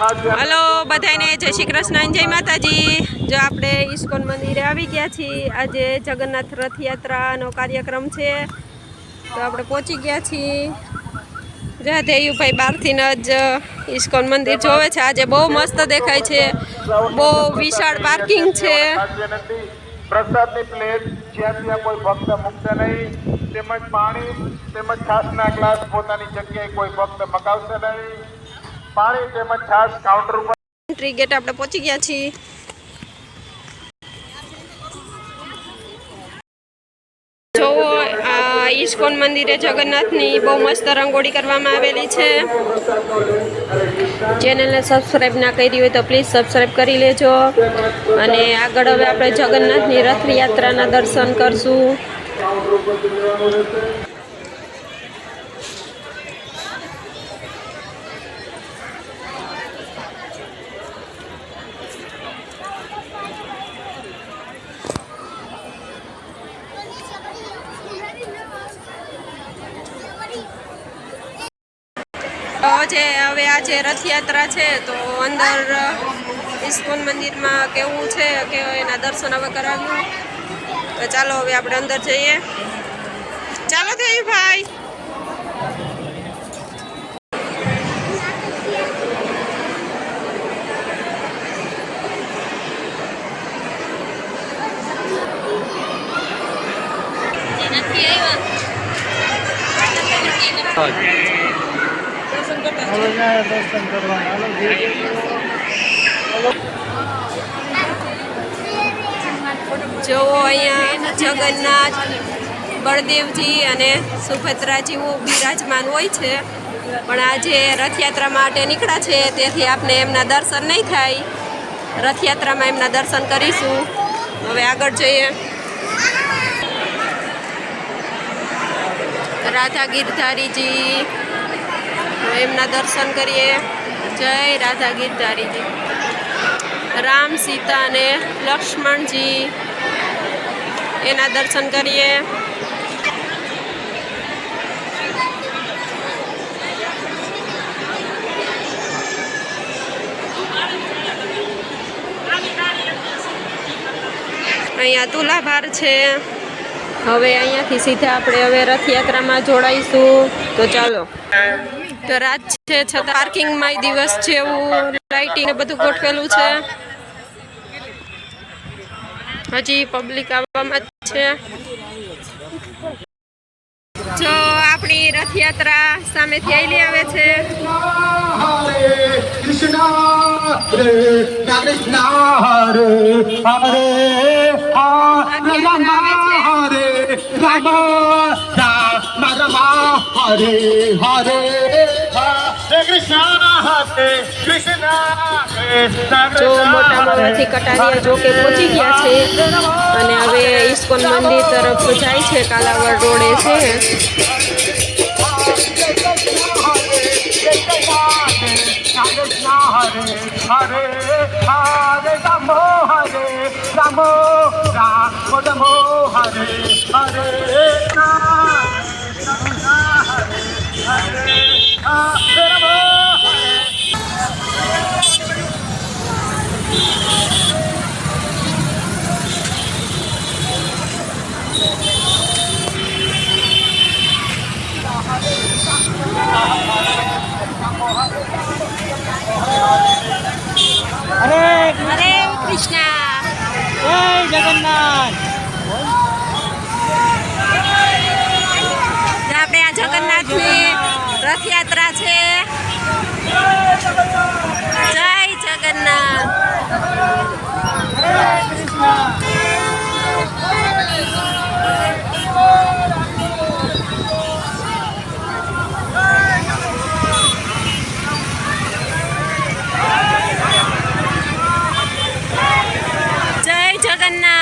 Hello બધાને જય શ્રી કૃષ્ણ જય માતાજી. જો આપણે ઇસ્કોન મંદિરે આવી ગયા છીએ. આજે જગન્નાથ રથયાત્રાનો કાર્યક્રમ છે. તો આપણે પહોંચી ગયા છીએ. જ્યાં દેયુભાઈ બહારથી જ ઇસ્કોન મંદિર જોવે છે. આજે બહુ મસ્ત દેખાય છે. બહુ વિશાળ પાર્કિંગ છે. પ્લેટ જ્યાં કોઈ ભક્ત મુક્ત નહીં. તેમજ પાણી, તેમજ છાશના ગ્લાસ પોતાની જગ્યાએ કોઈ ભક્ત મગાવશે નહીં. પાણી તેમજ છાશ કાઉન્ટર ઉપર એન્ટ્રી ગેટ આપણે પહોંચી ગયા છીએ. જોવો આ ઇસ્કોન મંદિરે જગન્નાથની બહુ મસ્ત રંગોળી કરવામાં આવેલી છે. ચેનલને સબસ્ક્રાઈબ ના કરી હોય તો પ્લીઝ સબસ્ક્રાઈબ કરી લેજો. અને આગળ હવે આપણે જગન્નાથની રથયાત્રાના દર્શન કરશું. તો જે હવે આજે રથયાત્રા છે, તો અંદર ઇસ્કોન મંદિરમાં કેવું છે કે એના દર્શન હવે કરાવ્યું. તો ચાલો હવે આપણે અંદર જઈએ. ચાલો થઈ ભાઈ. જોવો અહીંયા જગન્નાથ, બળદેવજી અને સુભદ્રાજીઓ બિરાજમાન હોય છે. પણ આજે રથયાત્રા માટે નીકળ્યા છે, તેથી આપને એમના દર્શન નહીં થાય. રથયાત્રામાં એમના દર્શન કરીશું. હવે આગળ જઈએ. રાધા ગિરધારીજી એમના દર્શન કરીએ. જય રાધા ગીરધારીજી રામ સીતા અને લક્ષ્મણજી. એના દર્શન કરીએ. અહીંયા તુલાભાર છે. હવે અહીંયાથી સીધા આપણે હવે રથયાત્રામાં જોડાઈશું. તો ચાલો. તો રાત છે છતાં પાર્કિંગમાં દિવસ છે એવું લાઇટિંગ ને બધું ગોઠવેલું છે. હજી પબ્લિક આવવામાં જ છે. જો આપણી રથયાત્રા સામેથી આવેલી આવે છે. કૃષ્ણ જો મોટા માવાથી કટારિયા જો કે પહોંચી ગયા છે અને હવે ઈસ્કોન મંદિર તરફ જાય છે કાલાવડ રોડે છે Hare Hare Ramo Hare Hare Ramo Hare હરે કૃષ્ણ જય આપણે આ જગન્નાથની રથયાત્રા છે જય જગન્નાથ જય જગન્નાથ.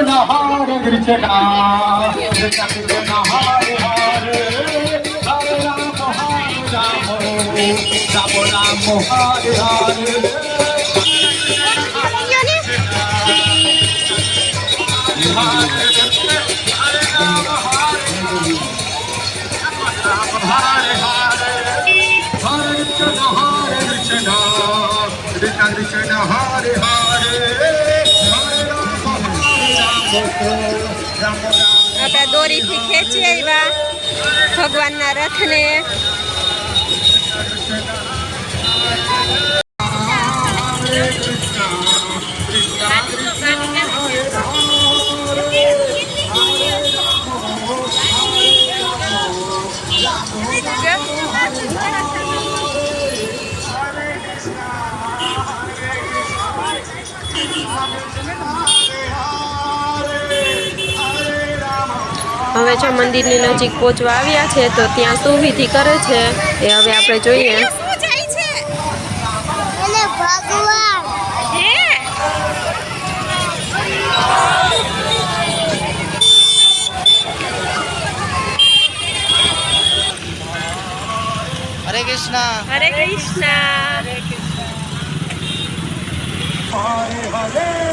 કૃષ્ણ હરે કૃષ્ણ કૃષ્ણ કૃષ્ણ હરે હરે હરે રામ હરે રામ રામ રામ હરે હરે દોરીથી ખેંચી આવ્યા. ભગવાનના રથને હવે જો મંદિરની નજીક પહોંચવા આવ્યા છે તો ત્યાં શું વિધિ કરે છે. એ હવે આપણે જોઈએ. હરે કૃષ્ણ. હરે કૃષ્ણ. હરે હરે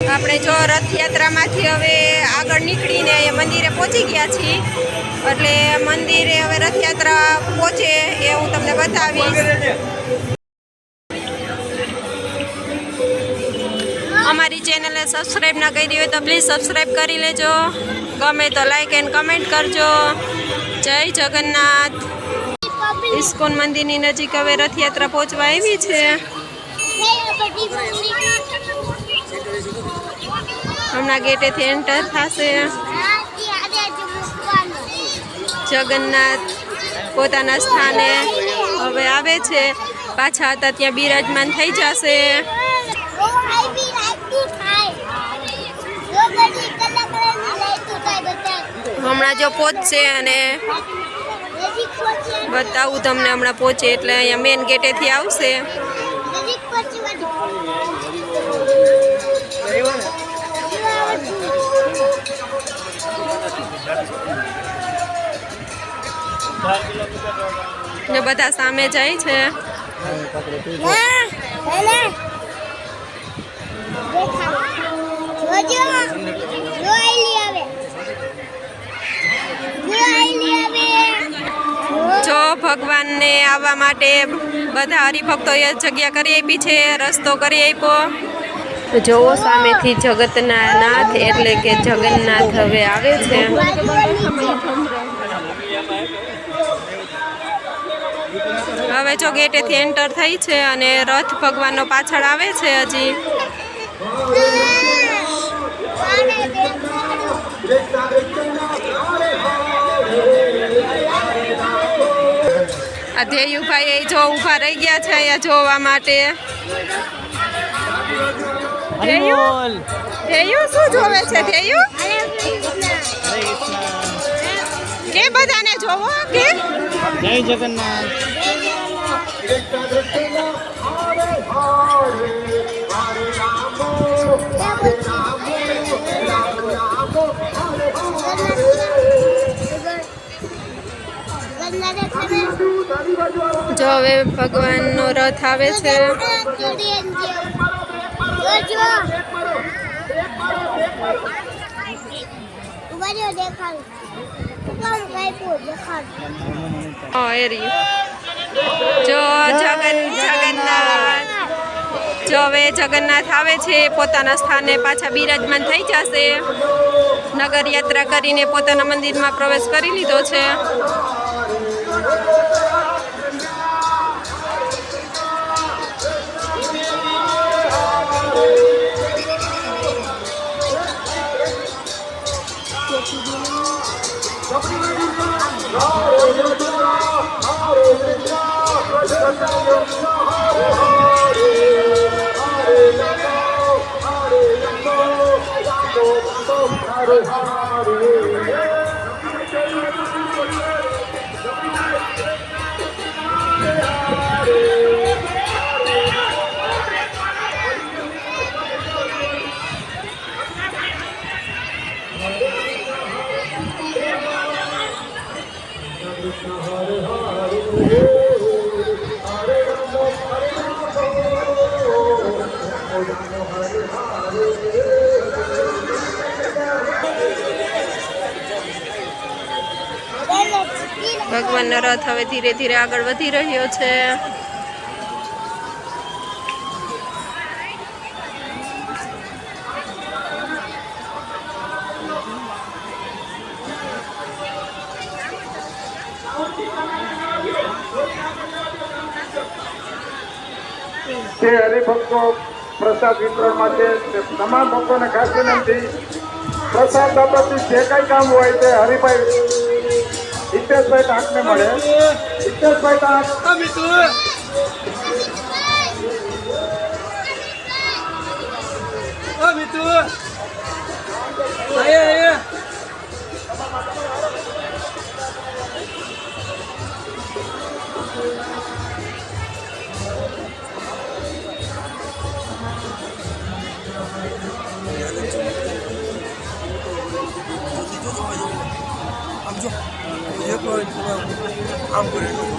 આપણે જો રથયાત્રામાંથી હવે આગળ નીકળીને મંદિરે પહોંચી ગયા છીએ. એટલે મંદિરે હવે રથયાત્રા પહોંચે એ હું તમને બતાવીશ. અમારી ચેનલને સબસ્ક્રાઈબ ના કરી હોય તો પ્લીઝ સબસ્ક્રાઈબ કરી લેજો. ગમે તો લાઈક એન્ડ કમેન્ટ કરજો. જય જગન્નાથ. ઇસ્કોન મંદિરની નજીક હવે રથયાત્રા પહોંચવા આવી છે. હમણાં ગેટેથી એન્ટર થશે. જગન્નાથ પોતાના સ્થાને હવે આવે છે. પાછા હતા ત્યાં બિરાજમાન થઈ જશે. હમણાં જો પહોંચશે અને બતાવું તમને હમણાં પહોંચે એટલે અહીંયા મેન ગેટેથી આવશે. ને બધા સામે જાય છે. જો ભગવાનને આવવા માટે બધા હરિભક્તોએ જગ્યા કરી આપી છે, રસ્તો કરી આપ્યો. જોવો સામેથી જગતના નાથ એટલે કે જગન્નાથ હવે આવે છે. હવે જો ગેટેથી એન્ટર થઈ છે અને રથ ભગવાનનો પાછળ આવે છે હજી. ધેયુભાઈ એ જો ઊભા રહી ગયા છે અહીંયા જોવા માટે. ધેયુ? ધેયુ શું જોવે છે? ધેયુ? કે બધાને જોવો કે? જય જગન્નાથ. જો હવે ભગવાનનો રથ આવે છે. જો જગન જગન્નાથ. જો હવે જગન્નાથ આવે છે પોતાના સ્થાને પાછા બિરાજમાન થઈ જશે. નગર યાત્રા કરીને પોતાના મંદિરમાં પ્રવેશ કરી લીધો છે. ભગવાનનો રથ હવે ધીરે ધીરે આગળ વધી રહ્યો છે. તે હરિભક્તો પ્રસાદ વિતરણ માટે તમામ ભક્તોને ખાસ વિનંતી. પ્રસાદ બાબતથી જે કઈ કામ હોય તે હરિભાઈ હિતેશભાઈ ટાંકને મળે. હિતેશભાઈ ટાંક Hare Krishna, আম করে নেব।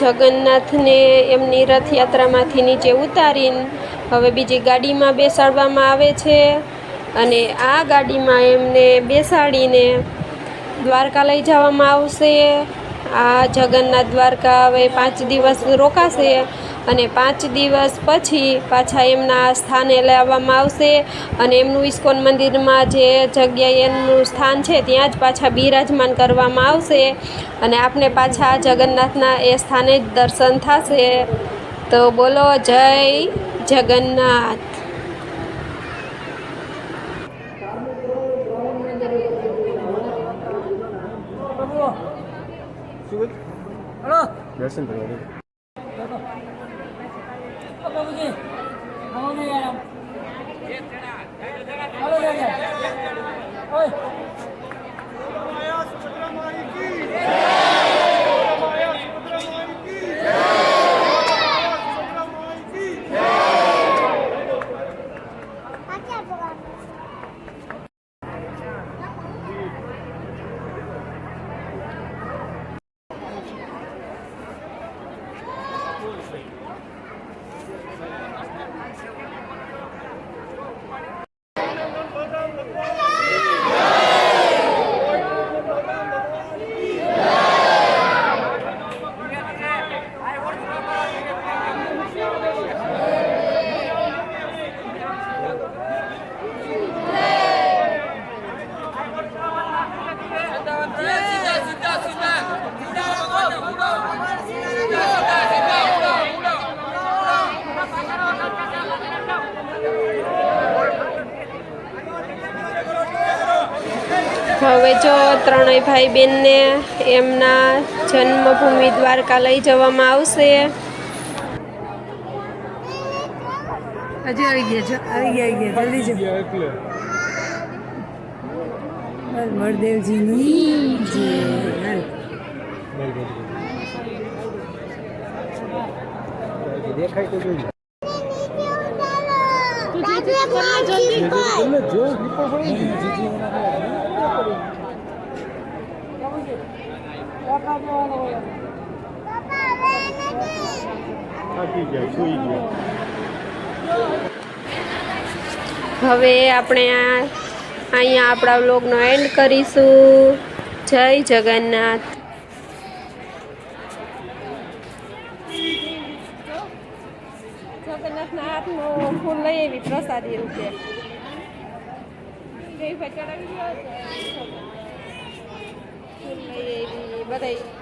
જગન્નાથને એમની રથયાત્રામાંથી નીચે ઉતારીને હવે બીજી ગાડીમાં બેસાડવામાં આવે છે અને આ ગાડીમાં એમને બેસાડીને દ્વારકા લઈ જવામાં આવશે. આ જગન્નાથ દ્વારકા હવે પાંચ દિવસ રોકાશે. અને પાંચ દિવસ પછી પાછા એમના સ્થાને લાવવામાં આવશે અને એમનું ઇસ્કોન મંદિરમાં જે જગ્યાએ એમનું સ્થાન છે ત્યાં જ પાછા બિરાજમાન કરવામાં આવશે અને આપને પાછા જગન્નાથના એ સ્થાને જ દર્શન થશે. તો બોલો જય જગન્નાથ. સાચા હવે જો ત્રણેય ભાઈ બહેનને એમના જન્મભૂમિ દ્વારકા લઈ જવામાં આવશે. હજી આવી ગયા છો આવી ગયા આવી ગયા જલ્દી જો. બસ બળદેવજીની જય હાલ. હવે આપણે આ અહીંયા આપણા વ્લોગનો એન્ડ કરીશું. જય જગન્નાથ. જગન્નાથના હાથનું ફૂલ લઈ એવી પ્રસાદી રૂપે એ ચડાવી બધા